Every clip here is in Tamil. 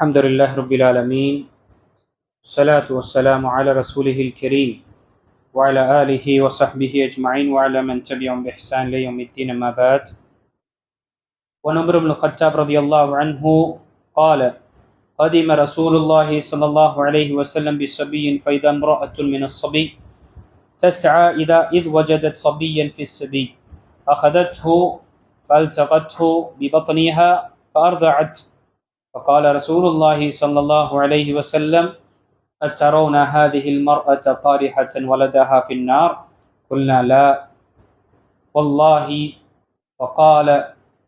الحمد لله رب العالمين الصلاة والسلام على رسوله الكريم وعلى آله وصحبه أجمعين وعلى من تبعهم بإحسان ليوم الدين أما بعد. ونمر بن الخطاب رضي الله عنه قال قدم رسول الله صلى الله عليه وسلم بصبي فإذا امرأة من الصبي تسعى إذا إذ وجدت صبيا في السبي أخذته فألصقته ببطنها فأرضعت فقال رسول الله صلى الله عليه وسلم أترون هذه المرأة طارحة ولدها في النار قلنا لا والله فقال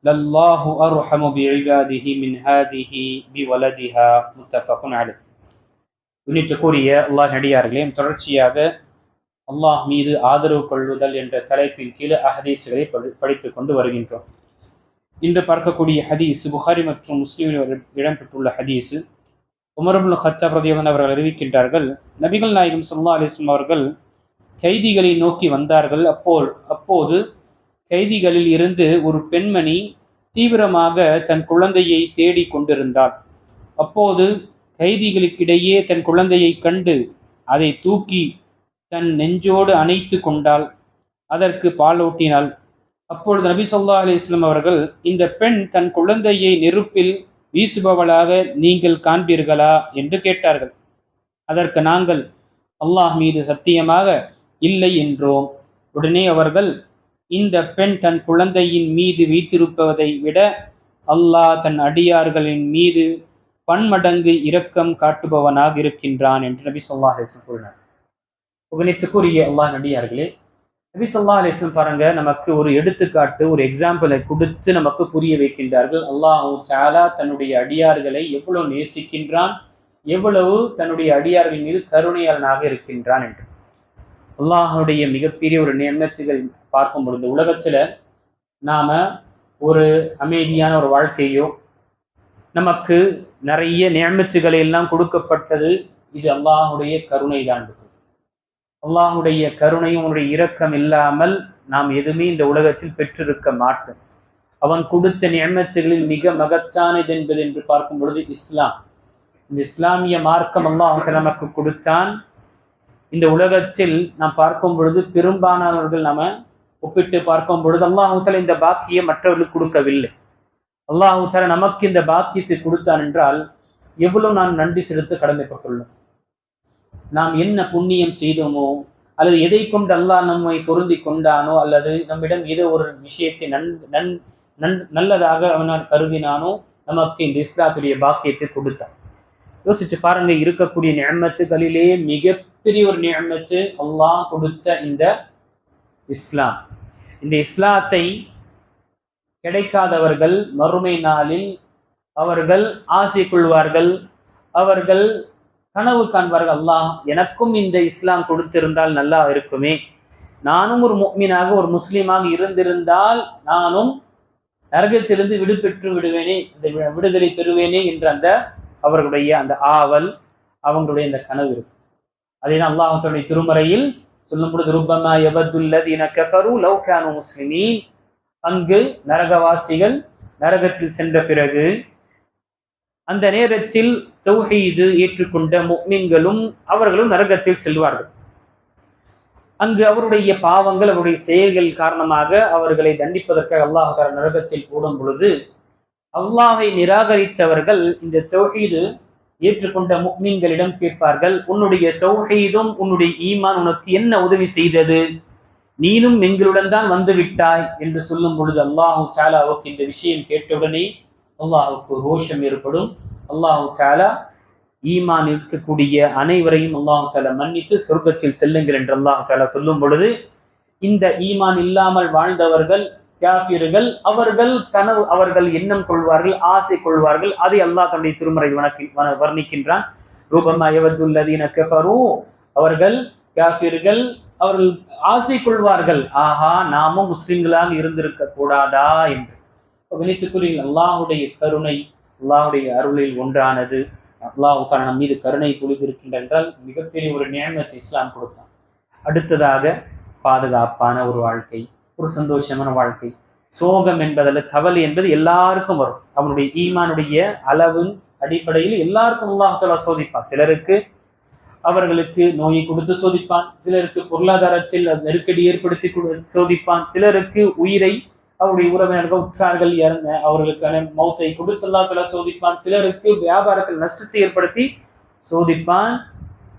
لله أرحم بعباده من هذه بولدها متفق عليه உள்ளிட்டக்கூடிய அல்லாஹ் நடிகார்களையும் தொடர்ச்சியாக அல்லாஹ் மீது ஆதரவு கொள்ளுதல் என்ற தலைப்பின் கீழ் அஹதீஸ்களை படித்துக் கொண்டு வருகின்றோம் இன்று பார்க்கக்கூடிய ஹதீஸ் புகாரி மற்றும் முஸ்லீமில் இடம்பெற்றுள்ள ஹதீஸ். உமரபுல் ஹத்தாப் ரதியவன் அவர்கள் அறிவிக்கின்றார்கள் நபிகள் நாயகம் சுல்லா அலிஸ்லாம் அவர்கள் கைதிகளை நோக்கி வந்தார்கள். அப்போ அப்போது கைதிகளில் இருந்து ஒரு பெண்மணி தீவிரமாக தன் குழந்தையை தேடி கொண்டிருந்தாள். அப்போது கைதிகளுக்கிடையே தன் குழந்தையை கண்டு அதை தூக்கி தன் நெஞ்சோடு அணைத்து கொண்டாள். அதற்கு பாலூட்டினாள். அப்பொழுது நபி சொல்லா அலி இஸ்லாம் அவர்கள் இந்த பெண் தன் குழந்தையை நெருப்பில் வீசுபவளாக நீங்கள் காண்பீர்களா என்று கேட்டார்கள். அதற்கு நாங்கள் அல்லாஹ் மீது சத்தியமாக இல்லை என்றோம். உடனே அவர்கள் இந்த பெண் தன் குழந்தையின் மீது வைத்திருப்பதை விட அல்லாஹ் தன் அடியார்களின் மீது பன்மடங்கு இரக்கம் காட்டுபவனாக இருக்கின்றான் என்று நபி சொல்லா அலிஸ்லாம் கூறினார். புகழித்துக்குரிய அல்லாஹ் நடிகார்களே நபி சொல்லா அலிஸ்லம் பாருங்க நமக்கு ஒரு எடுத்துக்காட்டு ஒரு எக்ஸாம்பிளை கொடுத்து நமக்கு புரிய வைக்கின்றார்கள். அல்லாஹூ சாலா தன்னுடைய அடியார்களை எவ்வளவு நேசிக்கின்றான் எவ்வளவு தன்னுடைய அடியார்கள் மீது கருணையாளனாக இருக்கின்றான் என்று. அல்லாஹனுடைய மிகப்பெரிய ஒரு நியமத்துகள் பார்க்கும் பொழுது உலகத்துல நாம ஒரு அமைதியான ஒரு வாழ்க்கையோ நமக்கு நிறைய நியமத்துகளை எல்லாம் கொடுக்கப்பட்டது இது அல்லாஹுடைய கருணை தான் அல்லாஹுடைய கருணையும் உன்னுடைய இரக்கம் இல்லாமல் நாம் எதுவுமே இந்த உலகத்தில் பெற்றிருக்க மாட்டோம். அவன் கொடுத்த நியமச்சுகளில் மிக மகத்தானது என்பது என்று பார்க்கும் பொழுது இஸ்லாம். இந்த இஸ்லாமிய மார்க்கம் அல்லாஹ் நமக்கு கொடுத்தான். இந்த உலகத்தில் நாம் பார்க்கும் பொழுது பெரும்பாலானவர்கள் நாம ஒப்பிட்டு பார்க்கும் பொழுது அல்லாஹூத்தல இந்த பாக்கியம் மற்றவர்களுக்கு கொடுக்கவில்லை. அல்லாஹூத்தல நமக்கு இந்த பாக்கியத்தை கொடுத்தான் என்றால் எவ்வளவு நான் நன்றி செலுத்த கடமைப்பட்டுள்ளோம். நாம் என்ன புண்ணியம் செய்தோமோ அல்லது எதை கொண்டு அல்லாஹ் நம்மை பொருந்தி கொண்டானோ அல்லது நம்மிடம் ஏதோ ஒரு விஷயத்தை நன் நன் நன் நல்லதாக அவனால் கருதினானோ நமக்கு இந்த இஸ்லாத்துடைய பாக்கியத்தை கொடுத்தான். யோசிச்சு பாருங்க இருக்கக்கூடிய நியமத்துகளிலே மிகப்பெரிய ஒரு நியமத்து அல்லாஹ் கொடுத்த இந்த இஸ்லாம். இந்த இஸ்லாத்தை கிடைக்காதவர்கள் மறுமை நாளில் அவர்கள் ஆசை கொள்வார்கள் அவர்கள் கனவு காண்பார்கள். அல்லாஹ் எனக்கும் இந்த இஸ்லாம் கொடுத்திருந்தால் நல்லா இருக்குமே. நானும் ஒரு மீனாக ஒரு முஸ்லீமாக இருந்திருந்தால் நானும் நரகத்திலிருந்து விடுபெற்று விடுவேனே இந்த விடுதலை பெறுவேனே என்ற அந்த அவர்களுடைய அந்த ஆவல் அவங்களுடைய அந்த கனவு இருக்கும். அதே அல்லாஹத்துடைய திருமறையில் சொல்லும் பொழுது ரூபமா எவதுல்லதீன கஃபரு லவ்கானு முஸ்லிமீன். அங்கு நரகவாசிகள் நரகத்தில் சென்ற பிறகு அந்த நேரத்தில் தௌஹீது ஏற்றுக்கொண்ட முக்மீன்களும் அவர்களும் நரகத்தில் செல்வார்கள். அங்கு அவருடைய பாவங்கள் அவருடைய செயல்கள் காரணமாக அவர்களை தண்டிப்பதற்காக அல்லாஹால நரகத்தில் போடும் பொழுது அல்லாஹை நிராகரித்தவர்கள் இந்த தௌஹீது ஏற்றுக்கொண்ட முக்மீன்களிடம் கேட்பார்கள் உன்னுடைய தௌஹீதும் உன்னுடைய ஈமான் உனக்கு என்ன உதவி செய்தது? நீனும் எங்களுடன் தான் வந்து விட்டாய் என்று சொல்லும் பொழுது அல்லாஹூ சாலாவுக்கு இந்த விஷயம் கேட்டவுடனே அல்லாஹுக்கு ரோஷம் ஏற்படும். அல்லாஹு தாலா ஈமான் இருக்கக்கூடிய அனைவரையும் அல்லாஹு தாலா மன்னித்து சொர்க்கத்தில் செல்லுங்கள் என்று அல்லாஹு தாலா சொல்லும் பொழுது இந்த ஈமான் இல்லாமல் வாழ்ந்தவர்கள் தியாகியர்கள் அவர்கள் கனவு அவர்கள் எண்ணம் கொள்வார்கள் ஆசை கொள்வார்கள் அதை அல்லாஹ் தன்னுடைய திருமறை வணக்கி வர்ணிக்கின்றான். ரூபமாயவதுல்லதீன கஃபரு அவர்கள் காஃபிர்கள் அவர்கள் ஆசை கொள்வார்கள். ஆஹா நாமும் முஸ்லிம்களாக இருந்திருக்க கூடாதா என்று. கணித்துக்குரிய அல்லாஹுடைய கருணை அல்லாஹுடைய அருளில் ஒன்றானது. அல்லாஹு நம் மீது கருணை பொழிந்திருக்கின்ற என்றால் மிகப்பெரிய ஒரு நியமத்தை இஸ்லாம் கொடுத்தான். அடுத்ததாக பாதுகாப்பான ஒரு வாழ்க்கை ஒரு சந்தோஷமான வாழ்க்கை. சோகம் என்பதில் கவலை என்பது எல்லாருக்கும் வரும். அவனுடைய ஈமானுடைய அளவின் அடிப்படையில் எல்லாருக்கும் அல்லாஹால சோதிப்பான். சிலருக்கு அவர்களுக்கு நோயை கொடுத்து சோதிப்பான். சிலருக்கு பொருளாதாரத்தில் நெருக்கடி ஏற்படுத்தி சோதிப்பான். சிலருக்கு உயிரை அவருடைய உறவினர்கள் உற்றார்கள் இறந்த அவர்களுக்கான மௌத்தை கொடுத்து அல்லாஹால சோதிப்பான் சிலருக்கு வியாபாரத்தில் நஷ்டத்தை ஏற்படுத்தி சோதிப்பான்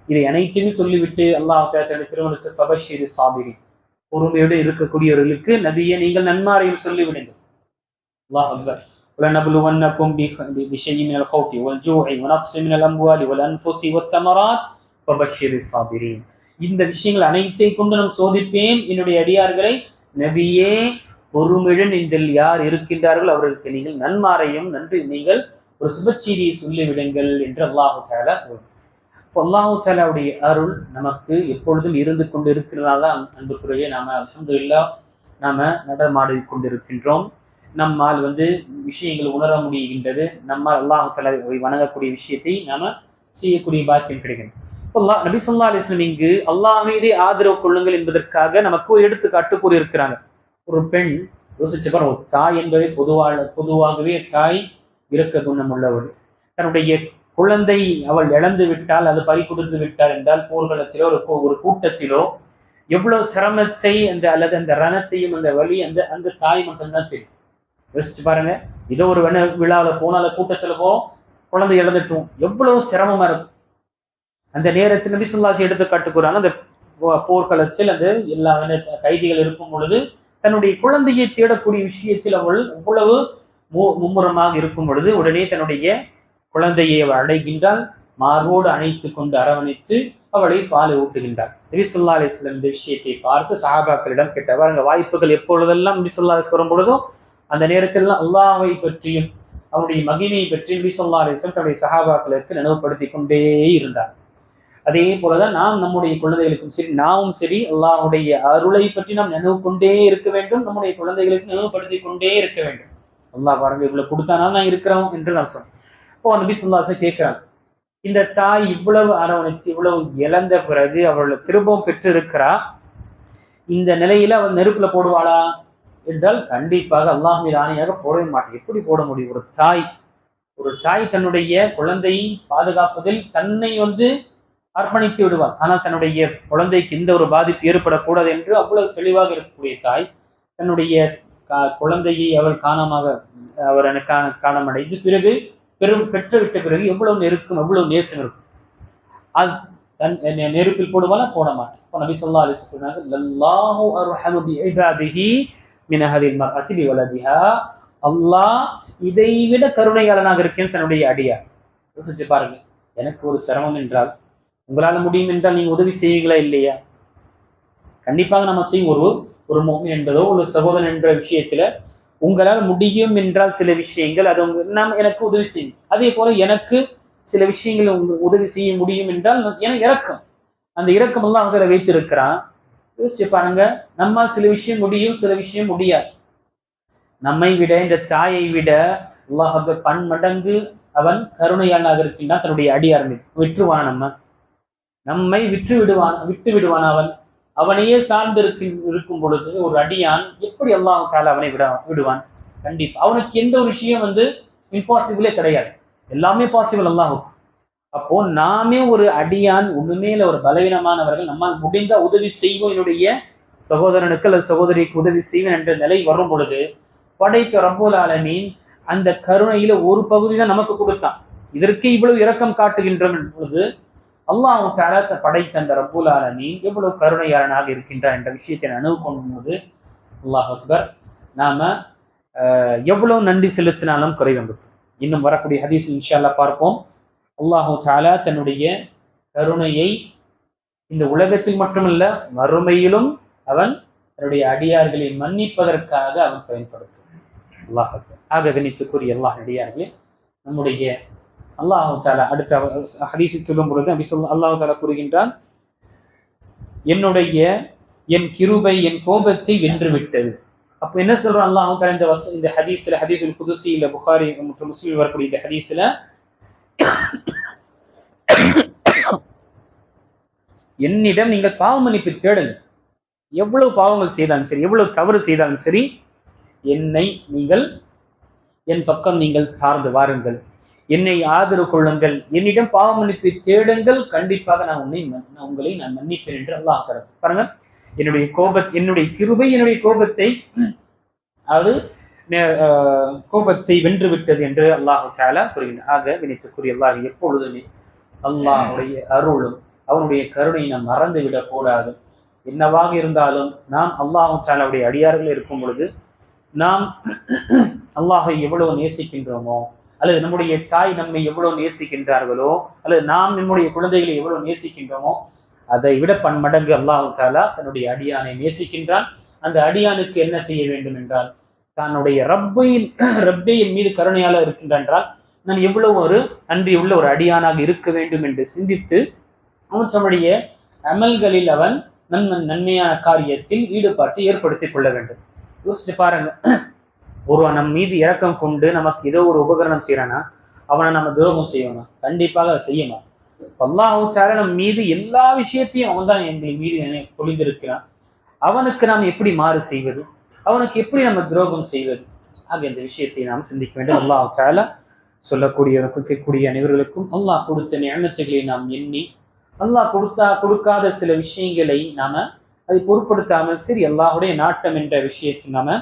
இதை அனைத்தையுமே சொல்லிவிட்டு அல்லாஹ் தன்னுடைய திருமண பபஷீர் சாபிரி பொறுமையோடு இருக்கக்கூடியவர்களுக்கு நபியை நீங்கள் நன்மாரையும் சொல்லிவிடுங்கள் அல்லாஹ் அக்பர் ولنبلونكم بشيء من الخوف والجوع ونقص من الاموال والانفس والثمرات وبشر الصابرين இந்த விஷயங்கள் அனைத்தை கொண்டு நான் சோதிப்பேன் என்னுடைய அடியார்களை நபியே பொறுமிழன் இதில் யார் இருக்கின்றார்கள்? அவர்களுக்கு நீங்கள் நன்மாரையும் நன்றி நீங்கள் ஒரு சுபச்செய்தியை சொல்லிவிடுங்கள் என்று அல்லாஹு தாலா அல்லாஹு தாலாவுடைய அருள் நமக்கு எப்பொழுதும் இருந்து கொண்டு இருக்கிறதால அன்புக்குரிய நாம அலமதுல்லா நாம நடமாடி கொண்டிருக்கின்றோம். நம்மால் வந்து விஷயங்கள் உணர முடிகின்றது. நம்மால் அல்லாஹு தாலா வணங்கக்கூடிய விஷயத்தை நாம செய்யக்கூடிய பாக்கியம் கிடைக்கிறது அல்லா நபி சொல்லா அலிஸ்லம் இங்கு அல்லாஹ் மீதே ஆதரவு கொள்ளுங்கள் என்பதற்காக நமக்கு ஒரு எடுத்துக்காட்டு கூறியிருக்கிறாங்க. ஒரு பெண் யோசிச்சு பாருங்க தாய் என்பதை பொதுவாக பொதுவாகவே தாய் இருக்க குணம் உள்ளவள். தன்னுடைய குழந்தை அவள் இழந்து விட்டால் அது பறி கொடுத்து விட்டாள் என்றால் போர்க்களத்திலோ ஒரு ஒரு கூட்டத்திலோ எவ்வளவு சிரமத்தை அந்த அல்லது அந்த ரணத்தையும் அந்த வழி அந்த அந்த தாய் மட்டும்தான் தெரியும் யோசிச்சு பாருங்க ஏதோ ஒரு வென விழாவில் போனால கூட்டத்தில் போ குழந்தை இழந்துட்டும். எவ்வளவு சிரமமா இருக்கும். அந்த நேரத்தில் நபிசுல்லாசி எடுத்து காட்டுக்குறாங்க அந்த போர்க்களத்தில் அந்த எல்லா கைதிகள் இருக்கும் பொழுது தன்னுடைய குழந்தையை தேடக்கூடிய விஷயத்தில் அவள் அவ்வளவு மும்முரமாக இருக்கும் பொழுது உடனே தன்னுடைய குழந்தையை அவள் அடைகின்றால் மார்போடு அணைத்து கொண்டு அரவணைத்து அவளை பாலை ஊட்டுகின்றார் நபிசுல்லா அலிஸ்லாம் இந்த விஷயத்தை பார்த்து சஹாபாக்களிடம் கேட்டவர் அங்க வாய்ப்புகள் எப்பொழுதெல்லாம் நபிசுல்லா அலிஸ் வரும் பொழுதோ அந்த நேரத்தில் அல்லாவை பற்றியும் அவருடைய மகிமையை பற்றி நபிசுல்லா அலிஸ்லாம் தன்னுடைய சஹாபாக்களுக்கு நினைவுபடுத்தி கொண்டே இருந்தார். அதே போலதான் நாம் நம்முடைய குழந்தைகளுக்கும் சரி நாமும் சரி அல்லாஹுடைய அருளை பற்றி நாம் நினைவு கொண்டே இருக்க வேண்டும் நம்முடைய குழந்தைகளுக்கு நினைவுபடுத்தி கொண்டே இருக்க வேண்டும். அல்லாஹ் பாருங்க இவ்வளவு கொடுத்தானா நான் இருக்கிறோம் என்று நான் சொன்னேன். இப்போ நபி சொல்லாச கேட்கிறாங்க இந்த தாய் இவ்வளவு அரவணைச்சு இவ்வளவு இழந்த பிறகு அவள் திரும்பவும் பெற்றிருக்கிறா? இந்த நிலையில அவள் நெருப்புல போடுவாளா? என்றால் கண்டிப்பாக அல்லாஹ் மீது ஆணையாக போடவே மாட்டேன். எப்படி போட முடியும்? ஒரு தாய் ஒரு தாய் தன்னுடைய குழந்தையை பாதுகாப்பதில் தன்னை வந்து அர்ப்பணித்து விடுவார். ஆனால் தன்னுடைய குழந்தைக்கு எந்த ஒரு பாதிப்பு ஏற்படக்கூடாது என்று அவ்வளவு தெளிவாக இருக்கக்கூடிய தாய் தன்னுடைய குழந்தையை அவர் காணமாக அவர் காண காணமடைந்து பிறகு பெரும் பெற்றுவிட்ட பிறகு எவ்வளவு நெருக்கம் எவ்வளவு நேசம் இருக்கும். அது தன் நெருப்பில் போடுவானா போட மாட்டேன் இப்போ நபி சொல்லா அலி சொன்னாங்க அல்லாஹ் இதை விட கருணையாளனாக இருக்கேன் தன்னுடைய அடியார் யோசிச்சு பாருங்க எனக்கு ஒரு சிரமம் என்றால் உங்களால முடியும் என்றால் நீங்க உதவி செய்வீங்களா இல்லையா? கண்டிப்பாக நம்ம செய்யும். ஒரு ஒரு மோமி என்பதோ ஒரு சகோதரன் என்ற விஷயத்துல உங்களால் முடியும் என்றால் சில விஷயங்கள் அது உங்க நாம் எனக்கு உதவி செய்யும். அதே போல எனக்கு சில விஷயங்கள் உங்க உதவி செய்ய முடியும் என்றால் எனக்கு இறக்கம் அந்த இறக்கம் எல்லாம் அவங்களை வைத்திருக்கிறான். யோசிச்சு பாருங்க நம்மால் சில விஷயம் முடியும் சில விஷயம் முடியாது. நம்மை விட இந்த தாயை விட அல்லாஹ் பன்மடங்கு அவன் கருணையாளனாக இருக்கின்றான் தன்னுடைய அடியார் விட்டுருவான் நம்ம. நம்மை விட்டு விடுவான் விட்டு விடுவான் அவன். அவனையே சார்ந்து இருக்கும் பொழுது ஒரு அடியான் எப்படி அல்லாஹ் தால அவனை விட விடுவான்? கண்டிப்பா. அவனுக்கு எந்த ஒரு விஷயம் வந்து இம்பாசிபிளே கிடையாது. எல்லாமே பாசிபிள் அல்லாஹும் அப்போ நாமே ஒரு அடியான் உண்மையில ஒரு பலவீனமானவர்கள் நம்மால் முடிந்த உதவி செய்வோம் என்னுடைய சகோதரனுக்கு அல்லது சகோதரிக்கு உதவி செய்வேன் என்ற நிலை வரும் பொழுது படைத்த ரப்போல் ஆலமீன் அந்த கருணையில ஒரு பகுதி தான் நமக்கு கொடுத்தான். இதற்கு இவ்வளவு இரக்கம் காட்டுகின்றோம் பொழுது அல்லாஹ் தாலா படைத்த அந்த ரப்புல் ஆலமீன் எவ்வளவு கருணையாளனாக இருக்கின்றார் என்ற விஷயத்தை அணுகு கொள்ளும்போது அல்லாஹ் அக்பர் நாம எவ்வளவு நன்றி செலுத்தினாலும் குறைவந்து இன்னும் வரக்கூடிய ஹதீஸ் இன்ஷால்லா பார்ப்போம். அல்லாஹு தாலா தன்னுடைய கருணையை இந்த உலகத்தில் மட்டுமல்ல மறுமையிலும் அவன் தன்னுடைய அடியார்களை மன்னிப்பதற்காக அவன் பயன்படுத்தும். அல்லாஹ் ஆக கணித்துக்குரிய அல்லாஹ் அடியார்களே நம்முடைய அல்லாஹு தாலா அடுத்த ஹதீஸை சொல்லும் பொழுது அப்படி சொல் அல்லாஹு தாலா கூறுகின்றான் என்னுடைய என் கிருபை என் கோபத்தை வென்று விட்டது அப்ப என்ன சொல்றான் அல்லாஹு தாலா இந்த வச இந்த ஹதீஸ்ல ஹதீஸுல் புதுசி இல்ல புகாரி மற்றும் முஸ்லீம் வரக்கூடிய இந்த ஹதீஸ்ல என்னிடம் நீங்கள் பாவ மன்னிப்பு தேடுங்க எவ்வளவு பாவங்கள் செய்தாலும் சரி எவ்வளவு தவறு செய்தாலும் சரி என்னை நீங்கள் என் பக்கம் நீங்கள் சார்ந்து வாருங்கள். என்னை ஆதரவு கொள்ளுங்கள். என்னிடம் பாவ தேடுங்கள். கண்டிப்பாக நான் உன்னை மன்- நான் உங்களை நான் மன்னிப்பேன் என்று அல்லாஹ் தர பாருங்க. என்னுடைய கோபத் என்னுடைய கிருபை என்னுடைய கோபத்தை அது நே- ஆஹ் கோபத்தை வென்று விட்டது என்று அல்லாஹு தாலா கூறுகிறார் ஆக வினைத்துக்குரிய அல்லாஹ் எப்பொழுதுமே அல்லாஹுடைய அருளும் அவனுடைய கருணை நாம் மறந்து விடக்கூடாது என்னவாக இருந்தாலும் நாம் அல்லாஹு தாலாவுடைய அடியார்கள் இருக்கும் பொழுது நாம் அல்லாஹை எவ்வளவு நேசிக்கின்றோமோ அல்லது நம்முடைய தாய் நம்மை எவ்வளவு நேசிக்கின்றார்களோ அல்லது நாம் நம்முடைய குழந்தைகளை எவ்வளவு நேசிக்கின்றோமோ அதை விட பன்மடங்கு அல்லாஹு தாலா தன்னுடைய அடியானை நேசிக்கின்றான். அந்த அடியானுக்கு என்ன செய்ய வேண்டும் என்றால் தன்னுடைய ரப்பையின் ரப்பையின் மீது கருணையால இருக்கின்றால் நான் எவ்வளவு ஒரு நன்றி உள்ள ஒரு அடியானாக இருக்க வேண்டும் என்று சிந்தித்து அவன் தன்னுடைய அமல்களில் அவன் நன்மன் நன்மையான காரியத்தில் ஈடுபாட்டை ஏற்படுத்திக் கொள்ள வேண்டும். யோசிச்சு பாருங்க. ஒருவன் நம் மீது இறக்கம் கொண்டு நமக்கு ஏதோ ஒரு உபகரணம் செய்யறானா அவனை நம்ம துரோகம் செய்யணும். கண்டிப்பாக அதை செய்யணும் அல்லாஹால நம் மீது எல்லா விஷயத்தையும் அவன் தான் எங்கள் மீது பொழிந்திருக்கிறான். அவனுக்கு நாம் எப்படி மாறு செய்வது? அவனுக்கு எப்படி நம்ம துரோகம் செய்வது? ஆக இந்த விஷயத்தை நாம் சிந்திக்க வேண்டும். அல்லாஹ் சொல்லக்கூடிய கேட்கக்கூடிய அனைவர்களுக்கும் அல்லாஹ் கொடுத்த நியமத்துகளை நாம் எண்ணி அல்லாஹ் கொடுத்தா கொடுக்காத சில விஷயங்களை நாம அதை பொருட்படுத்தாமல் சரி அல்லாஹுடைய நாட்டம் என்ற விஷயத்தை நாம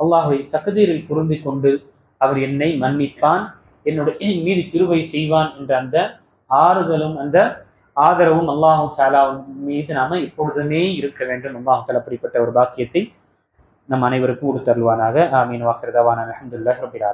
அல்லாஹுவை தகுதீரில் பொருந்தி கொண்டு அவர் என்னை மன்னிப்பான் என்னுடைய மீது திருவை செய்வான் என்ற அந்த ஆறுதலும் அந்த ஆதரவும் அல்லாஹு தாலா மீது நாம எப்பொழுதுமே இருக்க வேண்டும். அல்லாஹு தாலா அப்படிப்பட்ட ஒரு பாக்கியத்தை நம் அனைவருக்கும் உடுத்தருள்வானாக. ஆமீன். வாக்கிரதாவான அஹமதுல்லாஹ் ரபில்